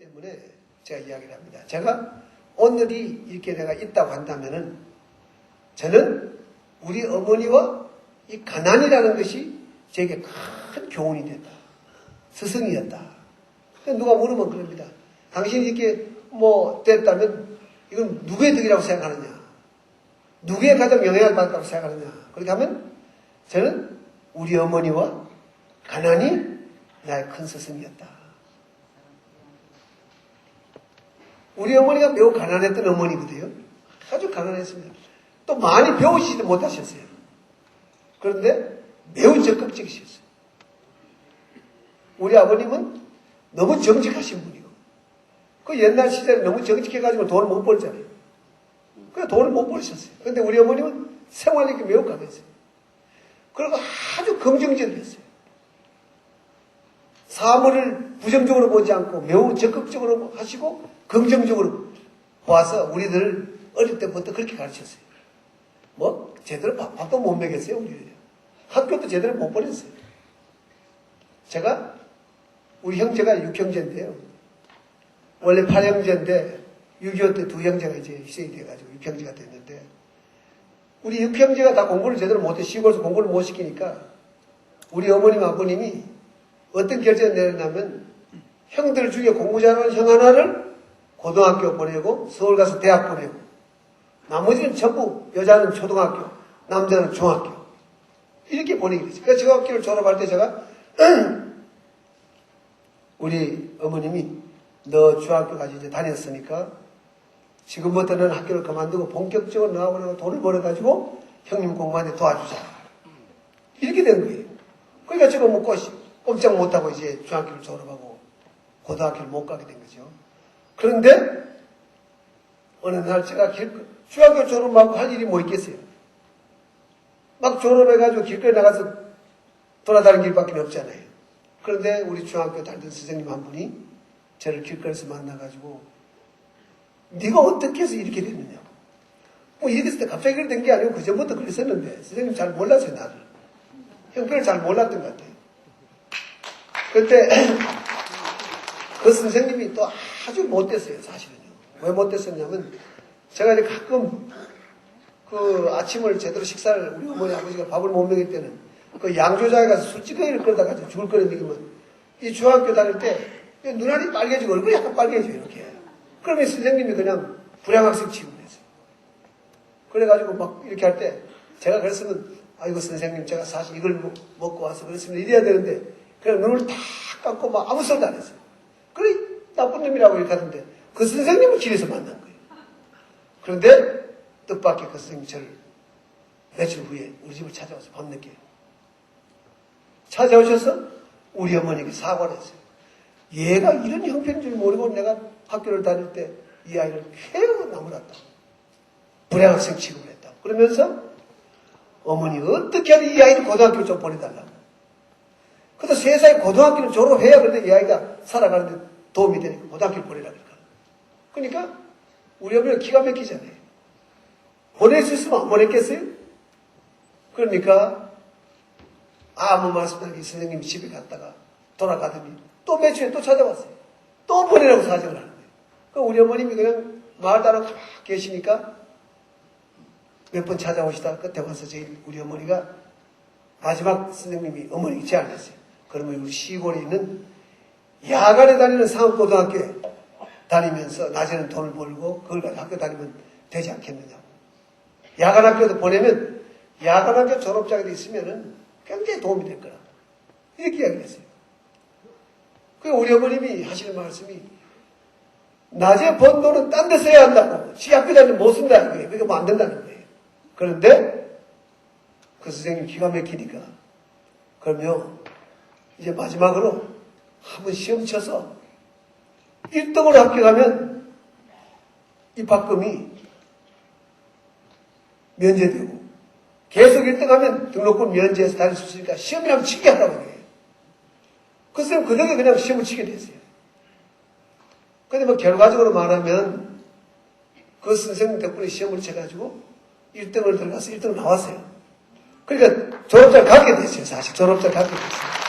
때문에 제가 이야기를 합니다. 제가 오늘이 이렇게 내가 있다고 한다면은 저는 우리 어머니와 이 가난이라는 것이 제게 큰 교훈이 됐다. 스승이었다. 누가 물으면 그럽니다. 당신이 이렇게 뭐 됐다면 이건 누구의 덕이라고 생각하느냐? 누구의 가장 영향을 받았다고 생각하느냐? 그렇게 하면 저는 우리 어머니와 가난이 나의 큰 스승이었다. 우리 어머니가 매우 가난했던 어머니거든요. 아주 가난했습니다. 또 많이 배우시지도 못하셨어요. 그런데 매우 적극적이셨어요. 우리 아버님은 너무 정직하신 분이고, 그 옛날 시절에 너무 정직해가지고 돈을 못 벌잖아요. 그래 돈을 못 벌으셨어요. 근데 우리 어머님은 생활력이 매우 강했어요. 그리고 아주 긍정적이었어요. 사물을 부정적으로 보지 않고 매우 적극적으로 하시고 긍정적으로 보아서 우리들 어릴 때부터 그렇게 가르쳤어요. 뭐 제대로 밥, 밥도 못 먹였어요 우리를. 학교도 제대로 못 보냈어요. 제가 우리 형제가 6형제인데요. 원래 8형제인데 6.25 때 두 형제가 이제 희생이 돼가지고 6형제가 됐는데 우리 6형제가 다 공부를 제대로 못해 시골에서 공부를 못 시키니까 우리 어머님 아버님이 어떤 결정을 내렸냐면 형들 중에 공부 잘하는 형 하나를 고등학교 보내고 서울 가서 대학 보내고 나머지는 전부 여자는 초등학교 남자는 중학교 이렇게 보내기 됐어요. 그래서 중학교를 졸업할 때 제가 우리 어머님이 너 중학교까지 이제 다녔으니까 지금부터는 학교를 그만두고 본격적으로 나오고 돈을 벌어가지고 형님 공부하는데 도와주자. 이렇게 된 거예요. 그러니까 지금 뭐 꼼- 꼼짝 못하고 이제 중학교를 졸업하고 고등학교를 못 가게 된 거죠. 그런데 어느 날 제가 길, 중학교 졸업하고 할 일이 뭐 있겠어요? 막 졸업해가지고 길거리 나가서 돌아다니는 길밖에 없잖아요. 그런데 우리 중학교 다니던 선생님 한 분이 저를 길거리에서 만나가지고 네가 어떻게 해서 이렇게 됐느냐고. 뭐 했을 때 갑자기 그렇게 된 게 아니고 그 전부터 그랬었는데 선생님 잘 몰랐어요 나를. 형편을 잘 몰랐던 것 같아요. 그때 그 선생님이 또 아주 못됐어요 사실은요. 왜 못됐었냐면 제가 이제 가끔 그 아침을 제대로 식사를 우리 어머니 아버지가 밥을 못 먹일 때는 그 양조장에 가서 술찌개를 끌다가 죽을 거는 먹이면 이 중학교 다닐 때 눈알이 빨개지고 얼굴이 약간 빨개져요 이렇게 그러면 선생님이 그냥 불량학생 취급했어요 그래가지고 막 이렇게 할 때 제가 그랬으면 아이고 선생님 제가 사실 이걸 먹- 먹고 와서 그랬으면 이래야 되는데 그냥 눈을 탁 감고 막 아무 소리도 안 했어요 그래 나쁜 놈이라고 이렇게 하던데 그 선생님을 길에서 만난 거예요 그런데 뜻밖의 그 선생님이 저를 며칠 후에 우리 집을 찾아와서 밤늦게 찾아오셔서 우리 어머니에게 사과를 했어요. 얘가 이런 형편인 줄 모르고 내가 학교를 다닐 때 이 아이를 계속 나무랐다. 불량학생 취급을 했다. 그러면서 어머니 어떻게 하면 이 아이를 고등학교 좀 보내달라고. 세상에 고등학교를 졸업해야 그런데 이 아이가 살아가는데 도움이 되니까 고등학교를 보내라 그러니까. 그러니까 우리 어머니가 기가 막히잖아요. 보낼 수 있으면 안 보냈겠어요? 그러니까 아무 말씀 안 하게 선생님이 집에 갔다가 돌아가더니 또 며칠에 또 찾아왔어요. 또 보내라고 사정을 하는 거예요. 그 우리 어머님이 그냥 안 하고 가만히 계시니까 몇 번 찾아오시다 끝에 와서 저희 우리 어머니가 마지막 선생님이 어머니께 제안을 했어요. 그러면 우리 시골에 있는 야간에 다니는 상업고등학교에 다니면서 낮에는 돈을 벌고 그걸 가지고 학교 다니면 되지 않겠느냐고. 야간 학교도 보내면 야간 학교 졸업장이 있으면은 굉장히 도움이 될 거라. 이렇게 이야기를 했어요. 그 우리 어머님이 하시는 말씀이 낮에 번 돈은 딴 데 써야 한다고. 시 학교 다니면 못 쓴다는 거예요. 그게 뭐안 된다는 거예요. 그런데 그 선생님 기가 막히니까 그러면 이제 마지막으로 한번 시험 쳐서 1등으로 합격하면 입학금이 면제되고 계속 1등하면 등록금 면제해서 다닐 수 있으니까 시험이라면 치게 하라고 해요. 그 선생님 그 덕에 그냥 시험을 치게 됐어요. 근데 뭐 결과적으로 말하면 그 선생님 덕분에 시험을 쳐가지고 1등을 들어가서 1등 나왔어요. 그러니까 졸업장 갖게 됐어요. 사실 졸업장 갖게 됐어요.